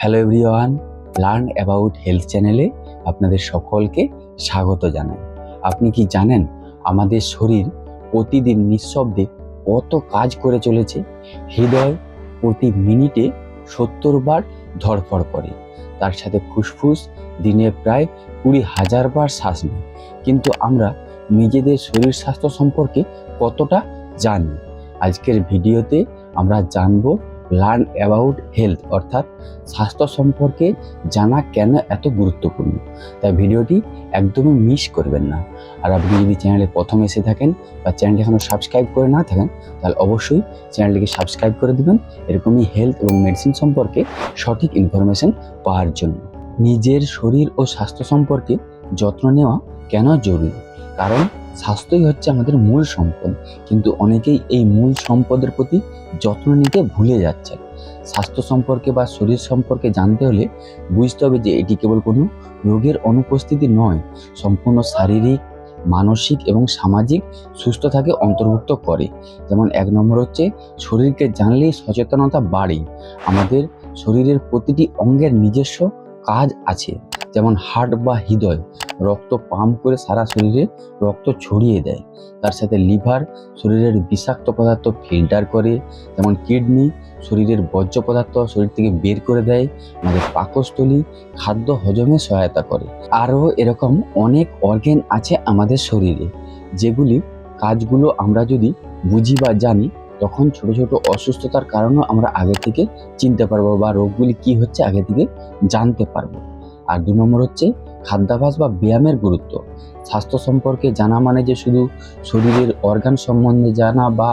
Hello everyone learn about health চ্যানেলে আপনাদের সকলকে স্বাগত জানাই। আপনি কি জানেন আমাদের শরীর প্রতিদিন নিঃশব্দে কত কাজ করে চলেছে? হৃদয় প্রতি মিনিটে সত্তর বার ধড়ফড় করে। তার সাথে ফুসফুস দিনে প্রায় কুড়ি হাজার বার শ্বাস নেয়। কিন্তু আমরা নিজেদের শরীর স্বাস্থ্য সম্পর্কে কতটা জানি? আজকের ভিডিওতে আমরা জানব লার্ন অ্যাবাউট হেলথ অর্থাৎ স্বাস্থ্য সম্পর্কে জানা কেন এত গুরুত্বপূর্ণ? তাই ভিডিওটি একদমই মিস করবেন না। আর আপনি যদি চ্যানেলে প্রথম এসে থাকেন বা চ্যানেলটি এখনও সাবস্ক্রাইব করে না থাকেন, তাহলে অবশ্যই চ্যানেলটিকে সাবস্ক্রাইব করে দেবেন। এরকমই হেলথ এবং মেডিসিন সম্পর্কে সঠিক ইনফরমেশন পাওয়ার জন্য। নিজের শরীর ও স্বাস্থ্য সম্পর্কে যত্ন নেওয়া কেন জরুরি? কারণ স্বাস্থ্যই হচ্ছে আমাদের মূল সম্পদ। কিন্তু অনেকেই এই মূল সম্পদের প্রতি যত্ন নিতে ভুলে যাচ্ছে। স্বাস্থ্য সম্পর্কে বা শরীর সম্পর্কে জানতে হলে বুঝতে হবে যে এটি কেবল কোনো রোগের অনুপস্থিতি নয়। সম্পূর্ণ শারীরিক, মানসিক এবং সামাজিক সুস্থতাকে অন্তর্ভুক্ত করে। যেমন এক নম্বর হচ্ছে, শরীরকে জানলেই সচেতনতা বাড়ে। আমাদের শরীরের প্রতিটি অঙ্গের নিজস্ব কাজ আছে। যেমন হার্ট বা হৃদয়, রক্ত পাম্প করে সারা শরীরে রক্ত ছড়িয়ে দেয়। তার সাথে লিভার শরীরের বিষাক্ত পদার্থ ফিল্টার করে, যেমন কিডনি শরীরের বর্জ্য পদার্থ শরীর থেকে বের করে দেয়, আমাদের পাকস্থলী, খাদ্য হজমে সহায়তা করে। আরও এরকম অনেক অর্গেন আছে আমাদের শরীরে, যেগুলি কাজগুলো আমরা যদি বুঝি বা জানি, তখন ছোট ছোট অসুস্থতার কারণেও আমরা আগে থেকে চিনতে পারব বা রোগগুলি কি হচ্ছে আগে থেকে জানতে পারব। আর দু নম্বর হচ্ছে খাদ্যাভ্যাস বা ব্যায়ামের গুরুত্ব। স্বাস্থ্য সম্পর্কে জানা মানে যে শুধু শরীরের অর্গান সম্বন্ধে জানা বা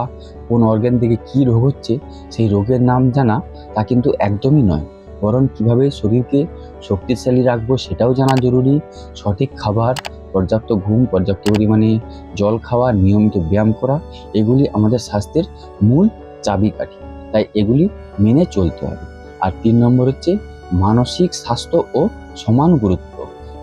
কোন অর্গান থেকে কী রোগ হচ্ছে, সেই রোগের নাম জানা তা কিন্তু একদমই নয়। বরং কীভাবে শরীরকে শক্তিশালী রাখব সেটাও জানা জরুরি। সঠিক খাবার, পর্যাপ্ত ঘুম, পর্যাপ্ত পরিমাণে জল খাওয়া, নিয়মিত ব্যায়াম করা, এগুলি আমাদের স্বাস্থ্যের মূল চাবিকাঠি। তাই এগুলি মেনে চলতে হবে। আর তিন নম্বর হচ্ছে মানসিক স্বাস্থ্য ও সমান গুরুত্ব।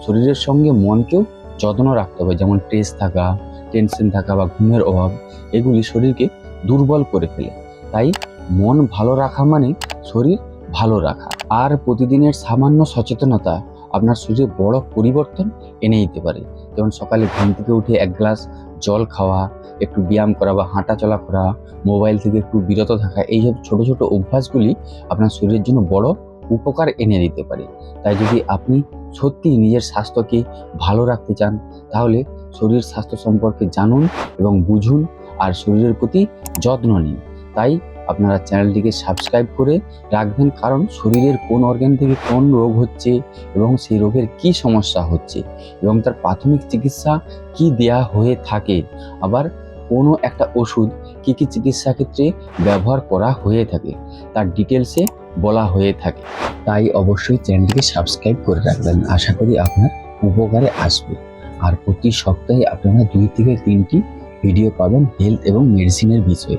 শরীরের সঙ্গে মনকেও যত্ন রাখতে হবে। যেমন স্ট্রেস থাকা টেনশন থাকা বা ঘুমের অভাব, এগুলি শরীরকে দুর্বল করে ফেলে। তাই মন ভালো রাখা মানে শরীর ভালো রাখা। আর প্রতিদিনের সামান্য সচেতনতা আপনার শরীরে বড় পরিবর্তন এনে দিতে পারে। যেমন সকালে ঘুম থেকে উঠে এক গ্লাস জল খাওয়া, একটু ব্যায়াম করা বা হাঁটা চলা করা, মোবাইল থেকে একটু বিরত থাকা, এইসব ছোট ছোট অভ্যাসগুলি আপনার শরীরের জন্য বড় উপকার এনে দিতে পারে। তাই যদি আপনি সত্যি নিজের স্বাস্থ্যকে ভালো রাখতে চান, তাহলে শরীর স্বাস্থ্য সম্পর্কে জানুন এবং বুঝুন আর শরীরের প্রতি যত্ন নিন। তাই আপনারা চ্যানেলটিকে সাবস্ক্রাইব করে রাখবেন, কারণ শরীরের কোন অর্গান থেকে কোন রোগ হচ্ছে এবং সেই রোগের কি সমস্যা হচ্ছে এবং তার প্রাথমিক চিকিৎসা কি দেয়া হয়ে থাকে। আবার কোনো একটা ওষুধ কী কী চিকিৎসা ক্ষেত্রে ব্যবহার করা হয়ে থাকে, তার ডিটেলসে বলা হয়ে থাকে। তাই অবশ্যই চ্যানেলটিকে সাবস্ক্রাইব করে রাখবেন। আশা করি আপনার উপকারে আসবে। আর প্রতি সপ্তাহে আপনারা দুই থেকে তিনটি ভিডিও পাবেন হেলথ এবং মেডিসিনের বিষয়ে।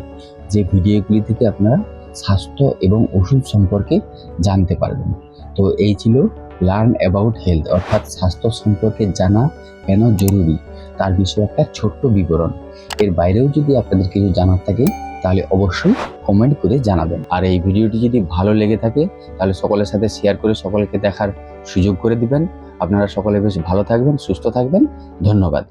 যে ভিডিওগুলি থেকে আপনারা স্বাস্থ্য এবং ওষুধ সম্পর্কে জানতে পারবেন। তো এই ছিল লার্ন অ্যাবাউট হেলথ অর্থাৎ স্বাস্থ্য সম্পর্কে জানা কেন জরুরি? তার বিষয়ে একটা ছোট্ট বিবরণ। এর বাইরেও যদি আপনাদের কিছু জানার থাকে, তাহলে অবশ্যই কমেন্ট করে জানাবেন। আর এই ভিডিওটি যদি ভালো লেগে থাকে, তাহলে সকলের সাথে শেয়ার করে সকলকে দেখার সুযোগ করে দিবেন। আপনারা সকলে বেশ ভালো থাকবেন, সুস্থ থাকবেন। ধন্যবাদ।